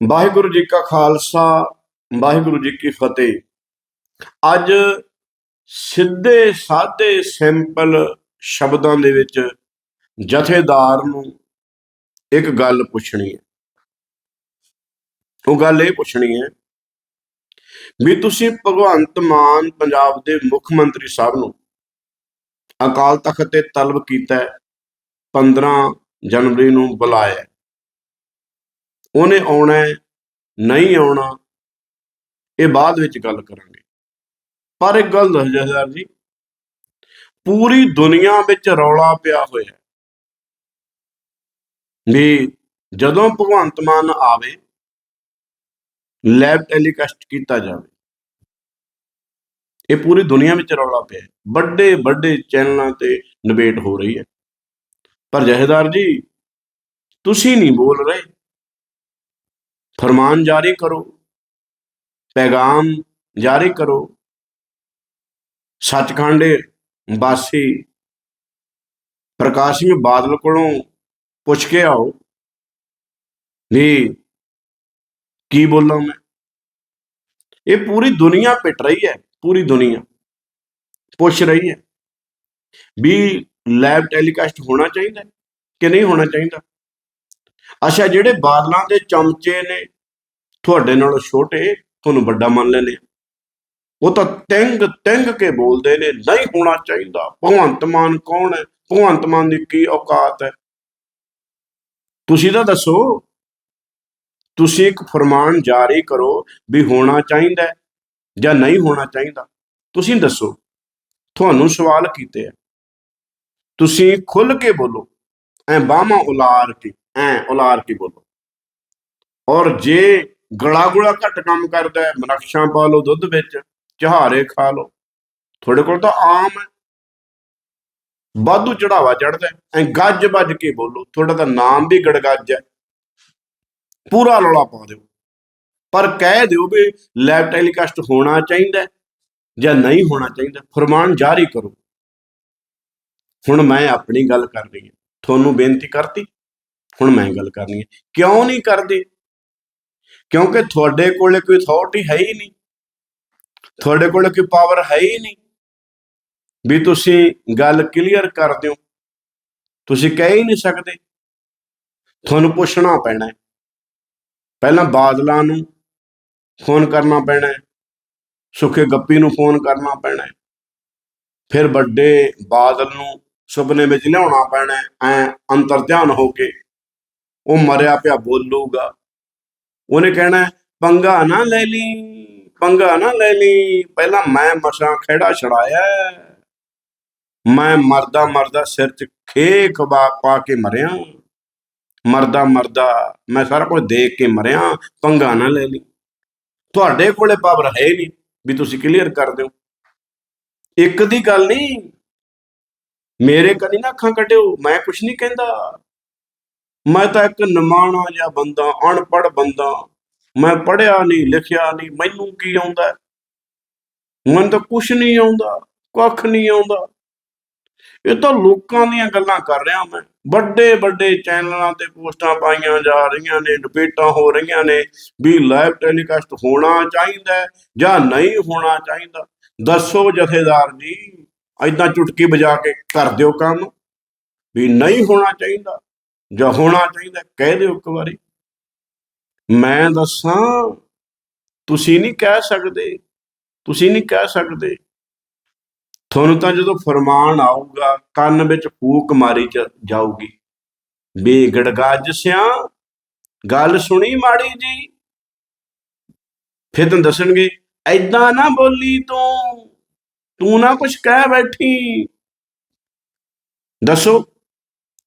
ਵਾਹਿਗੁਰੂ ਜੀ ਕਾ ਖਾਲਸਾ, ਵਾਹਿਗੁਰੂ ਜੀ ਕੀ ਫਤਿਹ। ਅੱਜ ਸਿੱਧੇ ਸਾਦੇ ਸਿੰਪਲ ਸ਼ਬਦਾਂ ਦੇ ਵਿੱਚ ਜਥੇਦਾਰ ਨੂੰ ਇੱਕ ਗੱਲ ਪੁੱਛਣੀ ਹੈ। ਉਹ ਗੱਲ ਇਹ ਪੁੱਛਣੀ ਹੈ ਵੀ ਤੁਸੀਂ ਭਗਵੰਤ ਮਾਨ ਪੰਜਾਬ ਦੇ ਮੁੱਖ ਮੰਤਰੀ ਸਾਹਿਬ ਨੂੰ ਅਕਾਲ ਤਖਤ ਤੇ ਤਲਬ ਕੀਤਾ ਹੈ 15 ਜਨਵਰੀ ਨੂੰ ਬੁਲਾਇਆ ਉਹਨੇ ਆਉਣਾ ਨਹੀਂ ਆਉਣਾ ਇਹ ਬਾਅਦ ਵਿੱਚ ਗੱਲ ਕਰਾਂਗੇ। ਪਰ ਇੱਕ ਗੱਲ ਦੱਸ ਜਹਦਾਰ ਜੀ ਪੂਰੀ ਦੁਨੀਆ ਵਿੱਚ ਰੌਲਾ ਪਿਆ ਹੋਇਆ ਹੈ ਵੀ ਜਦੋਂ ਭਗਵੰਤ ਮਾਨ ਆਵੇ ਲੈਬ ਟੈਲੀਕਾਸਟ ਕੀਤਾ ਜਾਵੇ ਇਹ ਪੂਰੀ ਦੁਨੀਆ ਵਿੱਚ ਰੌਲਾ ਪਿਆ ਹੈ। ਵੱਡੇ ਵੱਡੇ ਚੈਨਲਾਂ ਤੇ ਡਿਬੇਟ ਹੋ ਰਹੀ ਹੈ। ਪਰ ਜਹੇਦਾਰ ਜੀ ਤੁਸੀਂ ਨਹੀਂ ਬੋਲ ਰਹੇ। ਫਰਮਾਨ ਜਾਰੀ ਕਰੋ, ਪੈਗਾਮ ਜਾਰੀ ਕਰੋ, ਸੱਚਖੰਡ ਵਾਸੀ ਪ੍ਰਕਾਸ਼ ਸਿੰਘ ਬਾਦਲ ਕੋਲੋਂ ਪੁੱਛ ਕੇ ਆਓ ਵੀ ਕੀ ਬੋਲਾਂ ਮੈਂ। ਇਹ ਪੂਰੀ ਦੁਨੀਆ ਪਿੱਟ ਰਹੀ ਹੈ, ਪੂਰੀ ਦੁਨੀਆ ਪੁੱਛ ਰਹੀ ਹੈ ਵੀ ਲਾਈਵ ਟੈਲੀਕਾਸਟ ਹੋਣਾ ਚਾਹੀਦਾ ਕਿ ਨਹੀਂ ਹੋਣਾ ਚਾਹੀਦਾ। ਅੱਛਾ, ਜਿਹੜੇ ਬਾਦਲਾਂ ਦੇ ਚਮਚੇ ਨੇ, ਤੁਹਾਡੇ ਨਾਲੋਂ ਛੋਟੇ, ਤੁਹਾਨੂੰ ਵੱਡਾ ਮੰਨ ਲੈਂਦੇ ਉਹ ਤਾਂ ਟੈਂਗ ਟੈਂਗ ਕੇ ਬੋਲਦੇ ਨੇ, ਨਹੀਂ ਹੋਣਾ ਚਾਹੀਦਾ। ਭਗਵੰਤ ਮਾਨ ਕੌਣ ਹੈ? ਭਗਵੰਤ ਮਾਨ ਦੀ ਕੀ ਔਕਾਤ ਹੈ? ਤੁਸੀਂ ਤਾਂ ਦੱਸੋ, ਤੁਸੀਂ ਇੱਕ ਫਰਮਾਨ ਜਾਰੀ ਕਰੋ ਵੀ ਹੋਣਾ ਚਾਹੀਦਾ ਜਾਂ ਨਹੀਂ ਹੋਣਾ ਚਾਹੀਦਾ। ਤੁਸੀਂ ਦੱਸੋ, ਤੁਹਾਨੂੰ ਸਵਾਲ ਕੀਤੇ ਆ। ਤੁਸੀਂ ਖੁੱਲ ਕੇ ਬੋਲੋ, ਐ ਬਾਹਾਂ ਉਲਾਰ ਕੇ। ਐ ਉਲਾਰ ਕੇ ਬੋਲੋ। ਔਰ ਜੇ ਗਲਾ ਗੁਲਾ ਘੱਟ ਕੰਮ ਕਰਦਾ ਹੈ ਮਨਕਸ਼ਾਂ ਪਾ ਲਓ ਦੁੱਧ ਵਿੱਚ, ਚਹਾਰੇ ਖਾ ਲਓ, ਤੁਹਾਡੇ ਕੋਲ ਤਾਂ ਆਮ ਹੈ। ਵਾਧੂ ਚੜਾਵਾ ਚੜਦਾ ਐ ਗੱਜ ਵੱਜ ਕੇ ਬੋਲੋ, ਤੁਹਾਡਾ ਤਾਂ ਨਾਮ ਵੀ ਗੜਗੱਜ ਹੈ। ਪੂਰਾ ਰੌਲਾ ਪਾ ਦਿਓ। ਪਰ ਕਹਿ ਦਿਓ ਵੀ ਲੈਬ ਟੈਲੀਕਾਸਟ ਹੋਣਾ ਚਾਹੀਦਾ ਜਾਂ ਨਹੀਂ ਹੋਣਾ ਚਾਹੀਦਾ, ਫਰਮਾਨ ਜਾਰੀ ਕਰੋ। ਹੁਣ ਮੈਂ ਆਪਣੀ ਗੱਲ ਕਰ ਰਹੀ ਹਾਂ। ਤੁਹਾਨੂੰ ਬੇਨਤੀ ਕਰਤੀ ਹੁਣ ਮੈਂ ਗੱਲ ਕਰਨੀ ਹੈ। ਕਿਉਂ ਨਹੀਂ ਕਰਦੇ? ਕਿਉਂਕਿ ਤੁਹਾਡੇ ਕੋਲੇ ਕੋਈ ਅਥਾਰਟੀ ਹੈ ਹੀ ਨਹੀਂ। ਤੁਹਾਡੇ ਕੋਲੇ ਕੋਈ ਪਾਵਰ ਹੈ ਹੀ ਨਹੀਂ। ਵੀ ਤੁਸੀਂ ਗੱਲ ਕਲੀਅਰ ਕਰ ਦਿਓ। ਤੁਸੀਂ ਕਹਿ ਹੀ ਨਹੀਂ ਸਕਦੇ। ਤੁਹਾਨੂੰ ਪੁੱਛਣਾ ਪੈਣਾ ਹੈ। ਪਹਿਲਾਂ ਬਾਦਲਾਂ ਨੂੰ ਫੋਨ ਕਰਨਾ ਪੈਣਾ ਹੈ। ਸੁਖੇ ਗੱਪੀ ਨੂੰ ਫੋਨ ਕਰਨਾ ਪੈਣਾ ਹੈ। ਫਿਰ ਵੱਡੇ ਬਾਦਲ ਨੂੰ ਸੁਪਨੇ ਵਿੱਚ ਲਿਆਉਣਾ ਪੈਣਾ ਹੈ। ਐ ਅੰਤਰ ਧਿਆਨ ਹੋ ਕੇ। ਉਹ ਮਰਿਆ ਪਿਆ ਬੋਲੂਗਾ। ਉਹਨੇ ਕਹਿਣਾ, ਪੰਗਾ ਨਾ ਲੈ ਲਈ, ਪੰਗਾ ਨਾ ਲੈ ਲਈ। ਪਹਿਲਾਂ ਮੈਂ ਮਸਾਂ ਖੇੜਾ ਛੜਾਇਆ ਮੈਂ ਮਰਦਾ ਮਰਦਾ ਸਿਰ 'ਚ ਖੇਖ ਬਾ ਪਾ ਕੇ ਮਰਿਆ। ਮਰਦਾ ਮਰਦਾ ਮੈਂ ਸਾਰਾ ਕੁਝ ਦੇਖ ਕੇ ਮਰਿਆ। ਪੰਗਾ ਨਾ ਲੈ ਲਈ। ਤੁਹਾਡੇ ਕੋਲੇ ਪਾਵਰ ਹੈ ਨਹੀਂ ਵੀ ਤੁਸੀਂ ਕਲੀਅਰ ਕਰ ਦਿਓ। ਇੱਕ ਦੀ ਗੱਲ ਨਹੀਂ, ਮੇਰੇ ਕਦੀ ਨਾ ਅੱਖਾਂ ਕੱਢਿਓ, ਮੈਂ ਕੁਝ ਨਹੀਂ ਕਹਿੰਦਾ। ਮੈਂ ਤਾਂ ਇੱਕ ਨਿਮਾਣਾ ਜਿਹਾ ਬੰਦਾ, ਅਨਪੜ੍ਹ ਬੰਦਾ। ਮੈਂ ਪੜਿਆ ਨਹੀਂ, ਲਿਖਿਆ ਨਹੀਂ, ਮੈਨੂੰ ਕੀ ਆਉਂਦਾ? ਮੈਨੂੰ ਤਾਂ ਕੁਝ ਨਹੀਂ ਆਉਂਦਾ, ਕੱਖ ਨਹੀਂ ਆਉਂਦਾ। ਇਹ ਤਾਂ ਲੋਕਾਂ ਦੀਆਂ ਗੱਲਾਂ ਕਰ ਰਿਹਾ ਮੈਂ। ਵੱਡੇ ਵੱਡੇ ਚੈਨਲਾਂ ਤੇ ਪੋਸਟਾਂ ਪਾਈਆਂ ਜਾ ਰਹੀਆਂ ਨੇ, ਡਿਬੇਟਾਂ ਹੋ ਰਹੀਆਂ ਨੇ ਵੀ ਲਾਈਵ ਟੈਲੀਕਾਸਟ ਹੋਣਾ ਚਾਹੀਦਾ ਜਾਂ ਨਹੀਂ ਹੋਣਾ ਚਾਹੀਦਾ। ਦੱਸੋ ਜਥੇਦਾਰ ਜੀ ਐਦਾਂ ਚੁਟਕੀ ਵਜਾ ਕੇ ਕਰ ਦਿਓ ਕੰਮ ਵੀ ਨਹੀਂ ਹੋਣਾ ਚਾਹੀਦਾ। ਜਾਂ ਹੋਣਾ ਚਾਹੀਦਾ, ਕਹਿ ਦਿਓ ਇੱਕ ਵਾਰੀ। ਮੈਂ ਦੱਸਾਂ, ਤੁਸੀਂ ਨਹੀਂ ਕਹਿ ਸਕਦੇ, ਤੁਸੀਂ ਨਹੀਂ ਕਹਿ ਸਕਦੇ। ਤੁਹਾਨੂੰ ਤਾਂ ਜਦੋਂ ਫਰਮਾਨ ਆਊਗਾ, ਕੰਨ ਵਿੱਚ ਫੂਕ ਮਾਰੀ ਜਾਊਗੀ। ਵੀ ਗੜਗੱਜ ਗੱਲ ਸੁਣੀ ਮਾੜੀ ਜੀ। ਫਿਰ ਤੈਨੂੰ ਦੱਸਣਗੇ ਐਦਾਂ ਨਾ ਬੋਲੀ ਤੂੰ ਤੂੰ ਨਾ ਕੁਝ ਕਹਿ ਬੈਠੀ। ਦੱਸੋ।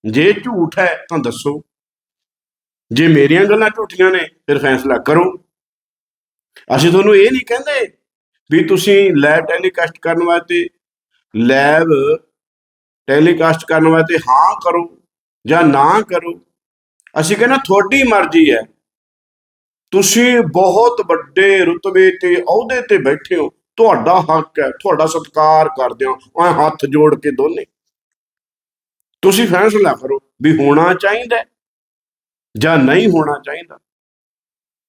ਜੇ ਝੂਠ ਹੈ ਤਾਂ ਦੱਸੋ। ਜੇ ਮੇਰੀਆਂ ਗੱਲਾਂ ਝੂਠੀਆਂ ਨੇ, ਫਿਰ ਫੈਸਲਾ ਕਰੋ। ਅਸੀਂ ਤੁਹਾਨੂੰ ਇਹ ਨਹੀਂ ਕਹਿੰਦੇ ਵੀ ਤੁਸੀਂ ਲੈਬ ਟੈਲੀਕਾਸਟ ਕਰਨ ਵਾਸਤੇ ਲੈਬ ਟੈਲੀਕਾਸਟ ਕਰਨ ਵਾਸਤੇ ਹਾਂ ਕਰੋ ਜਾਂ ਨਾ ਕਰੋ। ਅਸੀਂ ਕਹਿੰਦੇ ਤੁਹਾਡੀ ਮਰਜ਼ੀ ਹੈ। ਤੁਸੀਂ ਬਹੁਤ ਵੱਡੇ ਰੁਤਬੇ ਤੇ ਅਹੁਦੇ ਤੇ ਬੈਠੇ ਹੋ। ਤੁਹਾਡਾ ਹੱਕ ਹੈ, ਤੁਹਾਡਾ ਸਤਿਕਾਰ ਕਰਦੇ ਹਾਂ। ਹੱਥ ਜੋੜ ਕੇ ਦੋਨੇ। ਤੁਸੀਂ ਫੈਸਲਾ ਕਰੋ ਵੀ ਹੋਣਾ ਚਾਹੀਦਾ ਜਾਂ ਨਹੀਂ ਹੋਣਾ ਚਾਹੀਦਾ।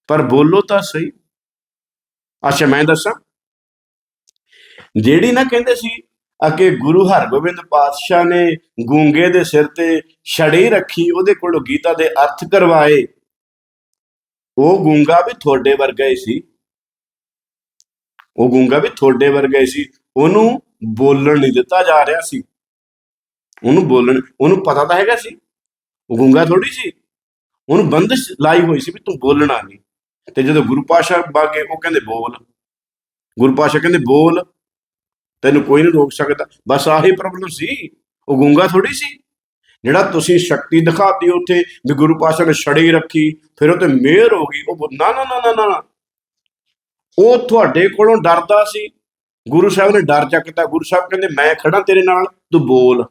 ਪਰ ਬੋਲੋ ਤਾਂ ਸਹੀ। ਅੱਛਾ, ਮੈਂ ਦੱਸਾਂ? ਜਿਹੜੀ ਨਾ ਕਹਿੰਦੇ ਸੀ ਅਕੇ ਗੁਰੂ ਹਰਗੋਬਿੰਦ ਪਾਤਸ਼ਾਹ ਨੇ ਗੂੰਗੇ ਦੇ ਸਿਰ ਤੇ ਛੜੀ ਰੱਖੀ, ਉਹਦੇ ਕੋਲੋਂ ਗੀਤਾ ਦੇ ਅਰਥ ਕਰਵਾਏ। ਉਹ ਗੂੰਗਾ ਵੀ ਤੁਹਾਡੇ ਵਰਗਾ ਹੀ ਸੀ। ਉਹ ਗੂੰਗਾ ਵੀ ਤੁਹਾਡੇ ਵਰਗਾ ਹੀ ਸੀ। ਉਹਨੂੰ ਬੋਲਣ ਨਹੀਂ ਦਿੱਤਾ ਜਾ ਰਿਹਾ ਸੀ। ਉਹਨੂੰ ਬੋਲਣ, ਉਹਨੂੰ ਪਤਾ ਤਾਂ ਹੈਗਾ ਸੀ, ਉਹ ਗੂੰਗਾ ਥੋੜੀ ਸੀ। ਉਹਨੂੰ ਬੰਦਸ਼ ਲਾਈ ਹੋਈ ਸੀ ਵੀ ਤੂੰ ਬੋਲਣਾ ਨਹੀਂ ਤੇ ਜਦੋਂ ਗੁਰੂ ਪਾਸ਼ਾ ਬਾਗੇ ਉਹ ਕਹਿੰਦੇ ਬੋਲ। ਗੁਰੂ ਪਾਸ਼ਾ ਕਹਿੰਦੇ ਬੋਲ। ਤੈਨੂੰ ਕੋਈ ਨਹੀਂ ਰੋਕ ਸਕਦਾ। ਬਸ ਆਹੀ ਪ੍ਰੋਬਲਮ ਸੀ। ਉਹ ਗੂੰਗਾ ਥੋੜੀ ਸੀ। ਜਿਹੜਾ ਤੁਸੀਂ ਸ਼ਕਤੀ ਦਿਖਾਤੀ ਉੱਥੇ ਵੀ ਗੁਰੂ ਪਾਸ਼ਾ ਨੇ ਛੜੀ ਰੱਖੀ, ਫਿਰ ਉਹ ਤੇ ਮਿਹਰ ਹੋ ਗਈ। ਉਹ ਬੋ- ਨਾ ਨਾ ਨਾ ਨਾ ਨਾ ਨਾ। ਉਹ ਤੁਹਾਡੇ ਕੋਲੋਂ ਡਰਦਾ ਸੀ। ਗੁਰੂ ਸਾਹਿਬ ਨੇ ਡਰ ਚੱਕਤਾ ਗੁਰੂ ਸਾਹਿਬ ਕਹਿੰਦੇ, ਮੈਂ ਖੜਾ ਤੇਰੇ ਨਾਲ, ਤੂੰ ਬੋਲ।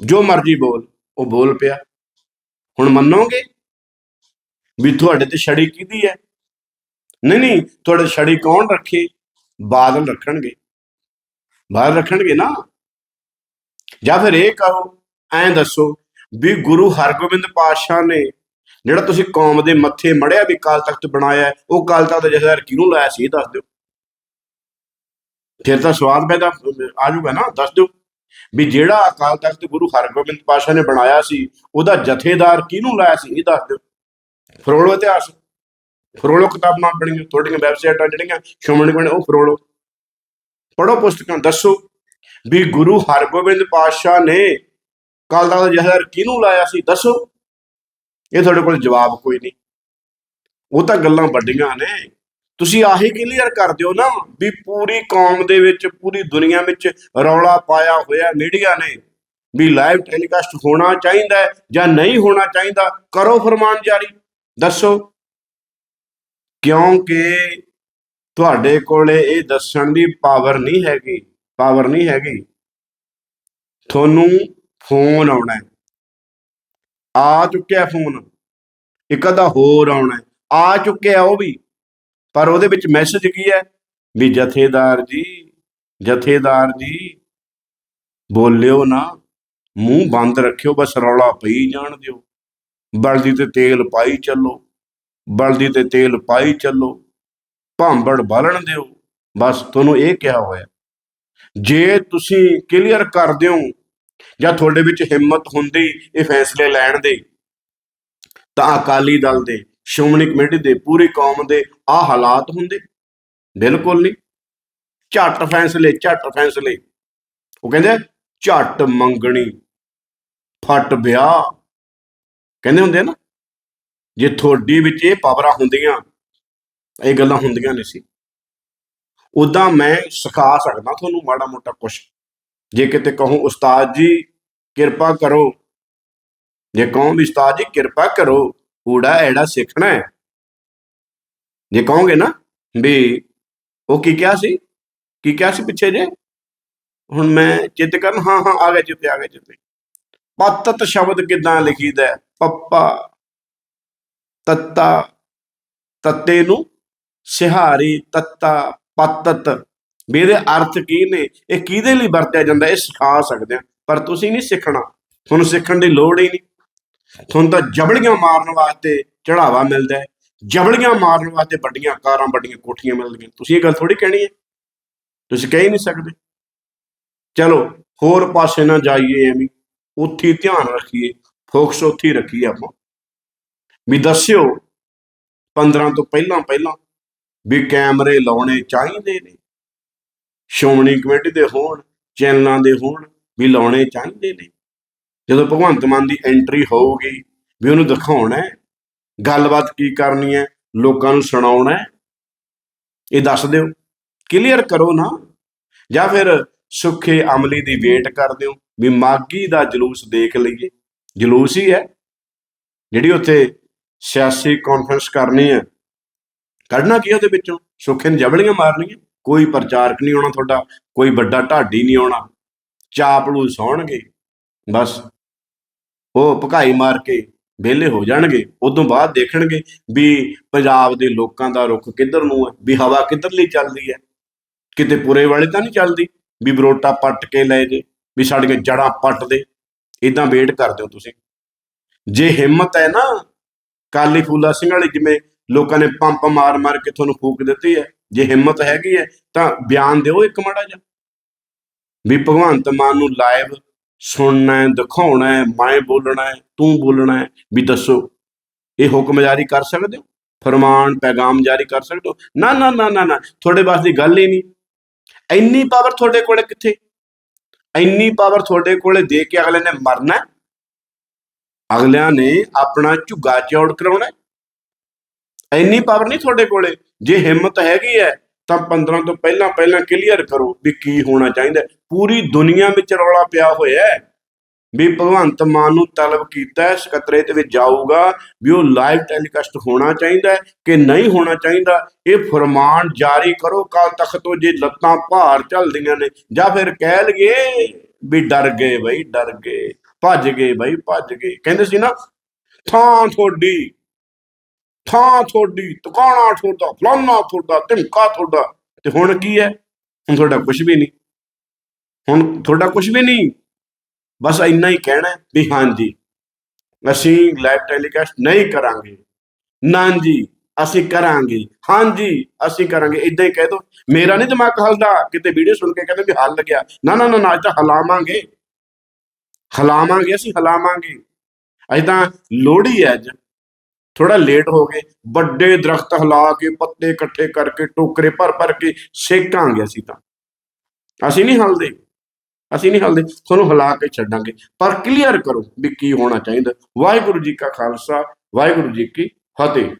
ਜੋ ਮਰਜ਼ੀ ਬੋਲ, ਉਹ ਬੋਲ ਪਿਆ। ਹੁਣ ਮੰਨੋਗੇ ਵੀ ਤੁਹਾਡੇ ਤੇ ਛੜੀ ਕਿਹਦੀ ਹੈ? ਨਹੀਂ ਨਹੀਂ, ਤੁਹਾਡੇ ਛੜੀ ਕੌਣ ਰੱਖੇ? ਬਾਦਲ ਰੱਖਣਗੇ। ਬਾਦਲ ਰੱਖਣਗੇ ਨਾ। ਜਾਂ ਫਿਰ ਇਹ ਕਹੋ, ਐਂ ਦੱਸੋ ਵੀ ਗੁਰੂ ਹਰਗੋਬਿੰਦ ਪਾਤਸ਼ਾਹ ਨੇ ਜਿਹੜਾ ਤੁਸੀਂ ਕੌਮ ਦੇ ਮੱਥੇ ਮੜਿਆ ਵੀ ਕਾਲ ਤਖਤ ਬਣਾਇਆ ਉਹ ਕਾਲ ਤਖਤ ਦਾ ਜਥੇਦਾਰ ਕਿਹਨੂੰ ਲਾਇਆ ਸੀ, ਇਹ ਦੱਸ ਦਿਓ। ਫਿਰ ਤਾਂ ਸਵਾਲ ਪੈਦਾ, ਆਜੂਗਾ ਨਾ, ਦੱਸ ਦਿਓ। ਵੀ ਜਿਹੜਾ ਅਕਾਲ ਤਖਤ ਗੁਰੂ ਹਰਗੋਬਿੰਦ ਪਾਤਸ਼ਾਹ ਨੇ ਬਣਾਇਆ ਸੀ, ਉਹਦਾ ਜਥੇਦਾਰ ਕਿਹਨੂੰ ਲਾਇਆ ਸੀ, ਇਹ ਦੱਸ ਦਿਓ। ਫਰੋਲੋ ਇਤਿਹਾਸ। ਫਰੋਲੋ ਕਿਤਾਬਾਂ ਬਣੀਆਂ, ਤੁਹਾਡੀਆਂ ਵੈਬਸਾਈਟਾਂ ਜਿਹੜੀਆਂ ਸ਼ੋਮਣੀ ਬਣੇ ਉਹ ਫਰੋਲੋ। ਪੜੋ ਪੁਸਤਕਾਂ, ਦੱਸੋ ਵੀ ਗੁਰੂ ਹਰਗੋਬਿੰਦ ਪਾਤਸ਼ਾਹ ਨੇ ਕਾਲ ਦਾ ਜਹਰ ਕਿਹਨੂੰ ਲਾਇਆ ਸੀ, ਦੱਸੋ। ਇਹ ਤੁਹਾਡੇ ਕੋਲ ਜਵਾਬ ਕੋਈ ਨਹੀਂ। ਉਹ ਤਾਂ ਗੱਲਾਂ ਵੱਡੀਆਂ ਨੇ। ਤੁਸੀਂ ਆਹੀ ਕਲੀਅਰ ਕਰ ਦਿਓ ਨਾ ਵੀ ਪੂਰੀ ਕੌਮ ਦੇ ਵਿੱਚ, ਪੂਰੀ ਦੁਨੀਆ ਵਿੱਚ ਰੌਲਾ ਪਾਇਆ ਹੋਇਆ ਮੀਡੀਆ ਨੇ ਵੀ ਲਾਈਵ ਟੈਲੀਕਾਸਟ ਹੋਣਾ ਚਾਹੀਦਾ ਜਾਂ ਨਹੀਂ ਹੋਣਾ ਚਾਹੀਦਾ, ਕਰੋ ਫਰਮਾਨ ਜਾਰੀ। ਦੱਸੋ। ਕਿਉਂਕਿ ਤੁਹਾਡੇ ਕੋਲੇ ਇਹ ਦੱਸਣ ਦੀ ਪਾਵਰ ਨਹੀਂ ਹੈਗੀ ਪਾਵਰ ਨਹੀਂ ਹੈਗੀ। ਤੁਹਾਨੂੰ ਫੋਨ ਆਉਣਾ ਹੈ। ਆ ਚੁੱਕਿਆ ਫੋਨ ਇੱਕ ਅੱਧਾ ਹੋਰ ਆਉਣਾ ਆ ਚੁੱਕਿਆ ਉਹ ਵੀ। ਪਰ ਉਹਦੇ ਵਿੱਚ ਮੈਸੇਜ ਕੀ ਹੈ? ਵੀ ਜਥੇਦਾਰ ਜੀ ਜਥੇਦਾਰ ਜੀ, ਬੋਲਿਓ ਨਾ, ਮੂੰਹ ਬੰਦ ਰੱਖਿਓ, ਬਸ ਰੌਲਾ ਪਈ ਜਾਣ ਦਿਓ। ਬਲਦੀ ਤੇ ਤੇਲ ਪਾਈ ਚੱਲੋ, ਬਲਦੀ ਤੇ ਤੇਲ ਪਾਈ ਚੱਲੋ, ਭਾਂਬੜ ਬਾਲਣ ਦਿਓ। ਬਸ ਤੁਹਾਨੂੰ ਇਹ ਕਿਹਾ ਹੋਇਆ। ਜੇ ਤੁਸੀਂ ਕਲੀਅਰ ਕਰ ਦਿਓ, ਜਾਂ ਤੁਹਾਡੇ ਵਿੱਚ ਹਿੰਮਤ ਹੁੰਦੀ ਇਹ ਫੈਸਲੇ ਲੈਣ ਦੇ, ਤਾਂ ਅਕਾਲੀ ਦਲ ਦੇ ਸ਼੍ਰੋਮਣੀ ਕਮੇਟੀ ਦੇ ਪੂਰੀ ਕੌਮ ਦੇ ਆ ਹਾਲਾਤ ਹੁੰਦੇ। ਬਿਲਕੁਲ ਨਹੀਂ। ਝੱਟ ਫੈਸਲੇ ਝੱਟ ਫੈਸਲੇ। ਉਹ ਕਹਿੰਦੇ ਝੱਟ ਮੰਗਣੀ, ਫਟ ਵਿਆਹ। ਕਹਿੰਦੇ ਹੁੰਦੇ ਨਾ, ਜੇ ਤੁਹਾਡੀ ਵਿੱਚ ਇਹ ਪਾਵਰਾਂ ਹੁੰਦੀਆਂ, ਇਹ ਗੱਲਾਂ ਹੁੰਦੀਆਂ ਨਹੀਂ ਸੀ। ਉਦਾਂ ਮੈਂ ਸਿਖਾ ਸਕਦਾ ਤੁਹਾਨੂੰ ਮਾੜਾ ਮੋਟਾ ਕੁਛ। ਜੇ ਕਿਤੇ ਕਹੋ, ਉਸਤਾਦ ਜੀ, ਕਿਰਪਾ ਕਰੋ। ਜੇ ਕਹੋ ਵੀ, ਉਸਤਾਦ ਜੀ, ਕਿਰਪਾ ਕਰੋ। ਊੜਾ ਐੜਾ ਸਿੱਖਣਾ ਹੈ। ਜੇ ਕਹੋਗੇ ਨਾ ਵੀ ਉਹ ਕੀ ਕਿਹਾ ਸੀ? ਕੀ ਕਿਹਾ ਸੀ ਪਿੱਛੇ ਜੇ? ਹੁਣ ਮੈਂ ਚਿੱਤ ਕਰਨ, ਹਾਂ ਹਾਂ, ਆ ਗਿਆ ਚਿੱਤੇ ਆ ਗਿਆ ਚਿੱਤੇ ਪਤਤ ਸ਼ਬਦ ਕਿਦਾਂ ਲਿਖੀਦਾ ਹੈ? ਪੱਪਾ, ਤੱਤਾ, ਤੱਤੇ ਨੂੰ ਸਿਹਾਰੀ, ਤੱਤਾ, ਪਤਤ। ਵੀ ਇਹਦੇ ਅਰਥ ਕੀ ਨੇ? ਇਹ ਕਿਹਦੇ ਲਈ ਵਰਤਿਆ ਜਾਂਦਾ? ਇਹ ਸਿਖਾ ਸਕਦੇ ਆ ਪਰ ਤੁਸੀਂ ਨਹੀਂ ਸਿੱਖਣਾ। ਤੁਹਾਨੂੰ ਸਿੱਖਣ ਦੀ ਲੋੜ ਹੀ ਨਹੀਂ। ਤੁਹਾਨੂੰ ਤਾਂ ਜਬਲੀਆਂ ਮਾਰਨ ਵਾਸਤੇ ਚੜਾਵਾ ਮਿਲਦਾ ਹੈ। ਜਬਲੀਆਂ ਮਾਰਨ ਵਾਸਤੇ ਵੱਡੀਆਂ ਕਾਰਾਂ, ਵੱਡੀਆਂ ਕੋਠੀਆਂ ਮਿਲਦੀਆਂ। ਤੁਸੀਂ ਇਹ ਗੱਲ ਥੋੜੀ ਕਹਿਣੀ ਹੈ? ਤੁਸੀਂ ਕਹਿ ਹੀ ਨਹੀਂ ਸਕਦੇ। ਚਲੋ, ਹੋਰ ਪਾਸੇ ਨਾ ਜਾਈਏ ਐਵੇਂ। ਉੱਥੇ ਧਿਆਨ ਰੱਖੀਏ। ਫੋਕਸ ਉੱਥੇ ਰੱਖੀਏ ਆਪਾਂ। ਵੀ ਦੱਸਿਓ 15 ਤੋਂ ਪਹਿਲਾਂ ਪਹਿਲਾਂ ਵੀ ਕੈਮਰੇ ਲਾਉਣੇ ਚਾਹੀਦੇ ਨੇ। ਸ਼੍ਰੋਮਣੀ ਕਮੇਟੀ ਦੇ ਹੋਣ, ਚੈਨਲਾਂ ਦੇ ਹੋਣ ਵੀ ਲਾਉਣੇ ਚਾਹੀਦੇ ਨੇ। ਜਦੋਂ ਭਗਵੰਤ ਮਾਨ ਦੀ ਐਂਟਰੀ ਹੋਊਗੀ ਵੀ ਉਹਨੂੰ ਦਿਖਾਉਣਾ ਹੈ, ਗੱਲਬਾਤ ਕੀ ਕਰਨੀ ਹੈ, ਲੋਕਾਂ ਨੂੰ ਸੁਣਾਉਣਾ ਹੈ, ਇਹ ਦੱਸ ਦਿਓ। ਕਲੀਅਰ ਕਰੋ ਨਾ। ਜਾਂ ਫਿਰ ਸੁੱਖੇ ਅਮਲੀ ਦੀ ਵੇਟ ਕਰ ਦਿਓ ਵੀ ਮਾਗੀ ਦਾ ਜਲੂਸ ਦੇਖ ਲਈਏ। ਜਲੂਸ ਹੀ ਹੈ। ਜਿਹੜੀ ਉੱਥੇ ਸਿਆਸੀ ਕਾਨਫਰੰਸ ਕਰਨੀ ਹੈ, ਕੱਢਣਾ ਕੀ ਉਹਦੇ ਵਿੱਚੋਂ? ਸੁੱਖੇ ਨੇ ਜਬਲੀਆਂ ਮਾਰਨੀਆਂ। ਕੋਈ ਪ੍ਰਚਾਰਕ ਨਹੀਂ ਆਉਣਾ ਤੁਹਾਡਾ, ਕੋਈ ਵੱਡਾ ਢਾਡੀ ਨਹੀਂ ਆਉਣਾ। ਚਾਪਲੂ ਸੌਣਗੇ ਬਸ। ਉਹ ਭਕਾਈ ਮਾਰ ਕੇ ਵਿਹਲੇ ਹੋ ਜਾਣਗੇ, ਉਦੋਂ ਬਾਅਦ ਦੇਖਣਗੇ ਵੀ ਪੰਜਾਬ ਦੇ ਲੋਕਾਂ ਦਾ ਰੁਖ ਕਿੱਧਰ ਨੂੰ ਹੈ, ਵੀ ਹਵਾ ਕਿੱਧਰ ਲਈ ਚੱਲਦੀ ਹੈ। ਕਿਤੇ ਪੁਰੇ ਵਾਲੇ ਤਾਂ ਨਹੀਂ ਚੱਲਦੀ, ਵੀ ਬਰੋਟਾ ਪੱਟ ਕੇ ਲੈ ਜੇ, ਵੀ ਸਾਡੀਆਂ ਜੜਾਂ ਪੱਟ ਦੇ। ਇਦਾਂ ਵੇਟ ਕਰਦੇ ਹੋ ਤੁਸੀਂ। ਜੇ ਹਿੰਮਤ ਹੈ ਨਾ, ਕਾਲੀ ਫੂਲਾ ਸਿੰਘ ਵਾਲੀ, ਜਿਵੇਂ ਲੋਕਾਂ ਨੇ ਪੰਪ ਮਾਰ ਮਾਰ ਕੇ ਤੁਹਾਨੂੰ ਫੂਕ ਦਿੱਤੀ ਹੈ, ਜੇ ਹਿੰਮਤ ਹੈਗੀ ਹੈ, ਤਾਂ ਬਿਆਨ ਦਿਓ ਇੱਕ ਮਾੜਾ ਜਿਹਾ। ਵੀ ਭਗਵੰਤ ਮਾਨ ਨੂੰ ਲਾਈਵ ਸੁਣਨਾ ਹੈ ਦਿਖਾਉਣਾ ਹੈ ਮੈਂ ਬੋਲਣਾ ਹੈ ਤੂੰ ਬੋਲਣਾ। ਹੈ ਵੀ ਦੱਸੋ, ਇਹ ਹੁਕਮ ਜਾਰੀ ਕਰ ਸਕਦੇ ਹੋ? ਫਰਮਾਨ, ਪੈਗਾਮ ਜਾਰੀ ਕਰ ਸਕਦੇ ਹੋ? ਨਾ ਨਾ ਨਾ ਨਾ ਨਾ, ਤੁਹਾਡੇ ਵਾਸ ਦੀ ਗੱਲ ਹੀ ਨਹੀਂ। ਇੰਨੀ ਪਾਵਰ ਤੁਹਾਡੇ ਕੋਲੇ ਕਿੱਥੇ? ਇੰਨੀ ਪਾਵਰ ਤੁਹਾਡੇ ਕੋਲੇ ਦੇ ਕੇ ਅਗਲੇ ਨੇ ਮਰਨਾ। ਅਗਲਿਆਂ ਨੇ ਆਪਣਾ ਝੁੱਗਾ ਚੌੜ ਕਰਾਉਣਾ। ਇੰਨੀ ਪਾਵਰ ਨਹੀਂ ਤੁਹਾਡੇ ਕੋਲੇ। ਜੇ ਹਿੰਮਤ ਹੈਗੀ ਹੈ ਤਾਂ 15 ਤੋਂ ਪਹਿਲਾਂ ਪਹਿਲਾਂ ਕਲੀਅਰ ਕਰੋ ਵੀ ਕੀ ਹੋਣਾ ਚਾਹੀਦਾ। ਪੂਰੀ ਦੁਨੀਆ ਵਿੱਚ ਰੌਲਾ ਪਿਆ ਹੋਇਆ ਹੈ ਵੀ ਭਗਵੰਤ ਮਾਨ ਨੂੰ ਤਲਬ ਕੀਤਾ ਹੈ, ਸਕੱਤਰੇ ਦੇ ਵਿੱਚ ਜਾਊਗਾ ਵੀ ਉਹ ਲਾਈਵ ਟੈਲੀਕਾਸਟ ਹੋਣਾ ਚਾਹੀਦਾ ਕਿ ਨਹੀਂ ਹੋਣਾ ਚਾਹੀਦਾ। ਇਹ ਫਰਮਾਨ ਜਾਰੀ ਕਰੋ, ਕੱਲ ਤਖ਼ਤ ਤੋਂ ਜੇ ਲੱਤਾਂ ਭਾਰ ਚੱਲਦੀਆਂ ਨੇ ਜਾਂ ਫਿਰ ਕਹਿ ਲਈਏ ਵੀ ਡਰ ਗਏ ਬਈ, ਡਰ ਗਏ, ਭੱਜ ਗਏ ਬਈ, ਭੱਜ ਗਏ। ਕਹਿੰਦੇ ਸੀ ਨਾ, ਥਾਂ ਥੋੜੀ ਥਾਂ ਤੁਹਾਡੀ ਟਿਕਾਣਾ ਤੁਹਾਡਾ, ਫਲਾਨਾ ਤੁਹਾਡਾ ਢਿਮਕਾ ਤੁਹਾਡਾ। ਤੇ ਹੁਣ ਕੀ ਹੈ? ਹੁਣ ਤੁਹਾਡਾ ਕੁਝ ਵੀ ਨਹੀਂ। ਹੁਣ ਤੁਹਾਡਾ ਕੁਝ ਵੀ ਨਹੀਂ। ਬਸ ਇੰਨਾ ਹੀ ਕਹਿਣਾ ਵੀ ਹਾਂਜੀ, ਅਸੀਂ ਲਾਈਵ ਟੈਲੀਕਾਸਟ ਨਹੀਂ ਕਰਾਂਗੇ। ਨਾ ਜੀ, ਅਸੀਂ ਕਰਾਂਗੇ। ਹਾਂਜੀ, ਅਸੀਂ ਕਰਾਂਗੇ। ਇਦਾਂ ਹੀ ਕਹਿ ਦੋ। ਮੇਰਾ ਨਹੀਂ ਦਿਮਾਗ ਹਲਦਾ। ਕਿਤੇ ਵੀਡੀਓ ਸੁਣ ਕੇ ਕਹਿੰਦੇ ਵੀ ਹੱਲ ਗਿਆ ਨਾ ਨਾ ਨਾ ਨਾ, ਅੱਜ ਤਾਂ ਹਲਾਵਾਂਗੇ। ਹਲਾਵਾਂਗੇ, ਅਸੀਂ ਹਲਾਵਾਂਗੇ। ਅੱਜ ਤਾਂ ਲੋਹੜੀ ਹੈ ਅੱਜ। ਥੋੜਾ ਲੇਟ ਹੋ ਗਏ, ਵੱਡੇ ਦਰਖਤ ਹਿਲਾ ਕੇ, ਪੱਤੇ ਇਕੱਠੇ ਕਰਕੇ, ਟੋਕਰੇ ਭਰ ਭਰ ਕੇ ਸੇਕਾਂਗੇ ਅਸੀਂ ਤਾਂ। ਅਸੀਂ ਨਹੀਂ ਹਲਦੇ। ਅਸੀਂ ਨਹੀਂ ਹਲਦੇ। ਤੁਹਾਨੂੰ ਹਿਲਾ ਕੇ ਛੱਡਾਂਗੇ। ਪਰ ਕਲੀਅਰ ਕਰੋ ਵੀ ਕੀ ਹੋਣਾ ਚਾਹੀਦਾ। ਵਾਹਿਗੁਰੂ ਜੀ ਕਾ ਖਾਲਸਾ, ਵਾਹਿਗੁਰੂ ਜੀ ਕੀ ਫਤਿਹ।